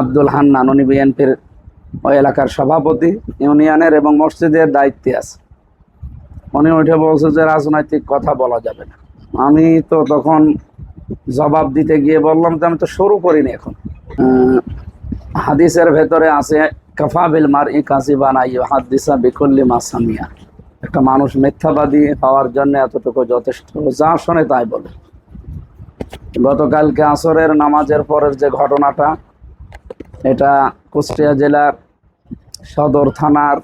আব্দুল হান্নান, উনি বিএনপির ওই এলাকার সভাপতি, ইউনিয়নের এবং মসজিদের দায়িত্বে আছে। উনি উঠে বলছে যে, রাজনৈতিক কথা বলা যাবে না। আমি তো তখন জবাব দিতে গিয়ে বললাম যে, আমি তো শুরু করিনি এখন। হাদিসের ভেতরে আছে কাফাবিল মার ই কাসি বানাই হাদিসা বিকল্লি মাসামিয়া একটা মানুষ মিথ্যাবাদী হওয়ার জন্য এতটুকু যথেষ্ট, যা শোনে তাই বলে। গতকালকে আসরের নামাজের পরের যে ঘটনাটা এটা কুষ্টিয়া জেলার সদর থানার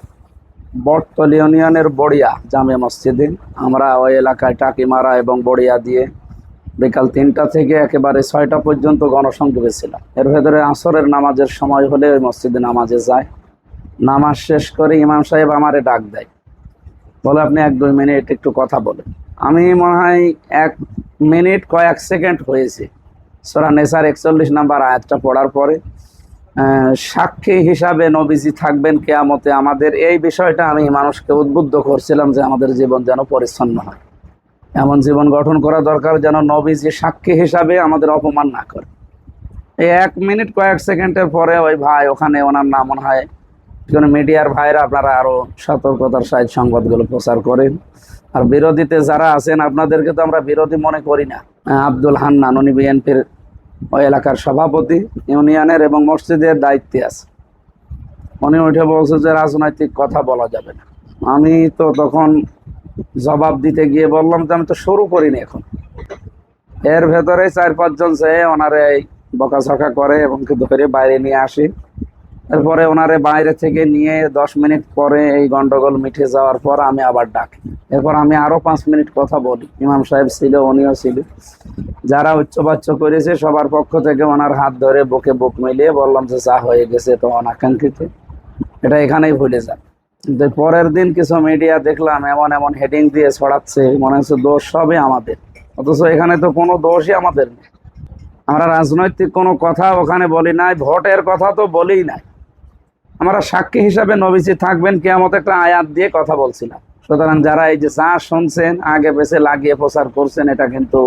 বটতল ইউনিয়নের বড়িয়া জামে মসজিদে। আমরা ওই এলাকায় টাকিমারা এবং বড়িয়া দিয়ে বিকাল তিনটা থেকে একেবারে ছয়টা পর্যন্ত গণসংযোগে ছিলাম। এর ভেতরে আসরের নামাজের সময় হলে ওই মসজিদে নামাজে যায়। নামাজ শেষ করে ইমাম সাহেব আমারে ডাক দেয়। বলে, আপনি এক দুই মিনিট একটু কথা বলেন। আমি মনে হয় এক মিনিট কয়েক সেকেন্ড হয়েছে। সোরা নেসার একচল্লিশ নাম্বার আয়াতটা পড়ার পরে সাক্ষী হিসাবে নবীজি থাকবেন কেয়ামতে। আমাদের এই বিষয়টা আমি মানুষকে উদ্বুদ্ধ করছিলাম যে আমাদের জীবন যেন পরিচ্ছন্ন হয়। এমন জীবন গঠন করা দরকার যেন নবীজি সাক্ষী হিসাবে আমাদের অপমান না করে। এই এক মিনিট, কয়েক সেকেন্ডের পরে ওই ভাই ওখানে ওনার নাম মনে হয় কোনো মিডিয়ার ভাইরা, আপনারা আরও সতর্কতার সাহিত সংবাদগুলো প্রচার করেন। আর বিরোধীতে যারা আছেন, আপনাদেরকে তো আমরা বিরোধী মনে করি না। আব্দুল হান্নান, উনি বিএনপির ওই এলাকার সভাপতি, ইউনিয়নের এবং মসজিদের দায়িত্বে আছে। উনি উঠে বলছে যে, রাজনৈতিক কথা বলা যাবে না। আমি তো তখন জবাব দিতে গিয়ে বললাম যে, আমি তো শুরু করিনি এখন। এর ভেতরে চার পাঁচজন সে ওনারে এই বকাঝকা করে এবং ধরে বাইরে নিয়ে আসি। এরপরে ওনারে বাইরে থেকে নিয়ে দশ মিনিট পরে এই গন্ডগোল মিটে যাওয়ার পর আমি আবার ডাকি। এরপর আমি আরও পাঁচ মিনিট কথা বলি। ইমাম সাহেব ছিল, উনিও ছিল। যারা উচ্চবাচ্য করেছে, সবার পক্ষ থেকে ওনার হাত ধরে বুকে বুক মিলিয়ে বললাম যে, যা হয়ে গেছে, তো অনাকাঙ্ক্ষিত। এটা এখানেই ভুলে যান। কিন্তু পরের দিন কিছু মিডিয়া দেখলাম, এমন এমন হেডিং দিয়ে ছড়াচ্ছে, মনে হচ্ছে দোষ সবই আমাদের। অথচ এখানে তো কোনো দোষই আমাদের নেই। আমরা রাজনৈতিক কোনো কথা ওখানে বলি নাই, ভোটের কথা তো বলি নাই। আমরা সাক্ষী হিসাবে নবীজি থাকবেন কেমন একটা আয়াত দিয়ে কথা বলছিলাম। সুতরাং যারা এই যে চা শুনছেন, আগে পেছে লাগিয়ে প্রচার করছেন, এটা কিন্তু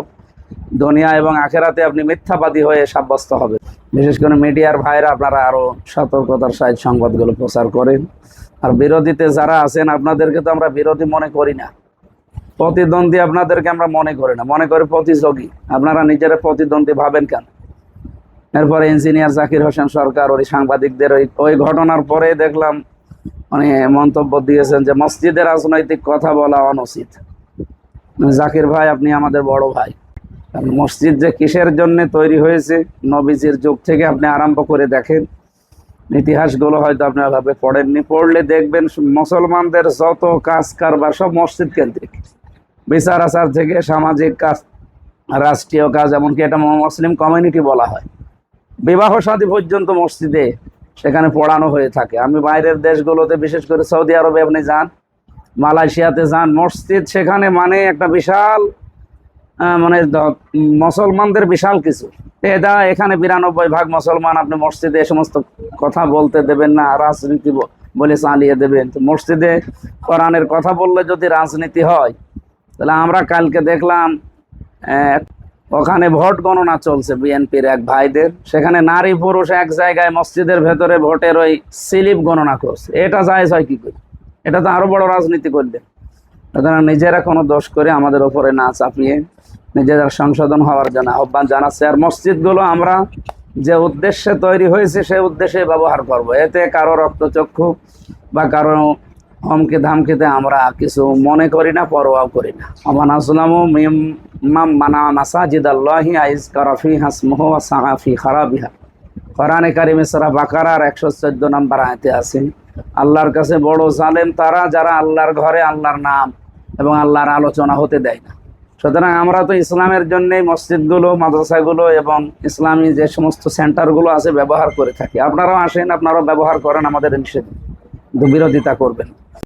দুনিয়া এবং আখেরাতে আপনি মিথ্যাবাদী হয়ে সাব্যস্ত হবে বিশেষ করে মিডিয়ার ভাইরা আপনারা আরও সতর্কতার সাহিত সংবাদগুলো প্রচার করেন। আর বিরোধীতে যারা আছেন, আপনাদেরকে তো আমরা বিরোধী মনে করি না। প্রতিদ্বন্দ্বী আপনাদেরকে আমরা মনে করি না। মনে করি প্রতিযোগী। আপনারা নিজেরা প্রতিদ্বন্দ্বী ভাবেন কেন? এরপরে ইঞ্জিনিয়ার জাকির হোসেন সরকার, ওই সাংবাদিকদের ওই ওই ঘটনার পরে দেখলাম মানে মন্তব্য দিয়েছেন যে মসজিদে রাজনৈতিক কথা বলা অনুচিত। জাকির ভাই, আপনি আমাদের বড় ভাই। মসজিদ যে কিসের জন্য তৈরি হয়েছে, নবীজির যুগ থেকে আপনি আরম্ভ করে দেখেন। ইতিহাসগুলো হয়তো আপনি ওভাবে পড়েননি। পড়লে দেখবেন মুসলমানদের যত কাজ কারবার সব মসজিদ কেন্দ্রিক। বিচার আচার থেকে সামাজিক কাজ, রাষ্ট্রীয় কাজ, এমনকি এটা মুসলিম কমিউনিটি বলা হয়। বিবাহ শাদী পর্যন্ত মসজিদে সেখানে পড়ানো হয়ে থাকে। আমি বাইরের দেশগুলোতে, বিশেষ করে সৌদি আরবে আপনি যান মালয়েশিয়াতে যান। মসজিদ সেখানে মানে একটা বিশাল মানে মুসলমানদের বিশাল কিছু। এটা এখানে বিরানব্বই ভাগ মুসলমান আপনি মসজিদে এ সমস্ত কথা বলতে দেবেন না, রাজনীতি বলে চালিয়ে দেবেন। তো মসজিদে কোরআনের কথা বললে যদি রাজনীতি হয়, তাহলে আমরা কালকে দেখলাম ওখানে ভোট গণনা চলছে বিএনপির এক ভাইদের। সেখানে নারী পুরুষ এক জায়গায় মসজিদের ভেতরে ভোটের ওই স্লিপ গণনা করছে। এটা জায়েজ হয় কি করে? এটা তো আরও বড় রাজনীতি করবে। সুতরাং নিজেরা কোনো দোষ করে আমাদের ওপরে না চাপিয়ে নিজেরা সংশোধন হওয়ার জন্য আহ্বান জানাচ্ছে। আর মসজিদগুলো আমরা যে উদ্দেশ্যে তৈরি হয়েছে সেই উদ্দেশ্যে ব্যবহার করব। এতে কারও রক্তচক্ষু বা কারও হমকে ধামকিতে আমরা কিছু মনে করি না, পরোয়াও করি না। আমান আসলাম মিম মানা মাসাজিদ আল্লাহি আইজ কারাফি হাসমহ সাহাফি খারাবিহা। কোরআনে কারিমে সারা বাকারার একশো চোদ্দ নম্বর আয়তে আছে, আল্লাহর কাছে বড় জালেম তারা যারা আল্লাহর ঘরে আল্লাহর নাম এবং আল্লাহর আলোচনা হতে দেয় না। সুতরাং আমরা তো ইসলামের জন্যই মসজিদগুলো, মাদ্রাসাগুলো এবং ইসলামী যে সমস্ত সেন্টারগুলো আছে ব্যবহার করে থাকি। আপনারাও আসেন, আপনারাও ব্যবহার করেন আমাদের নিষেধ। বিরোধিতা করবেন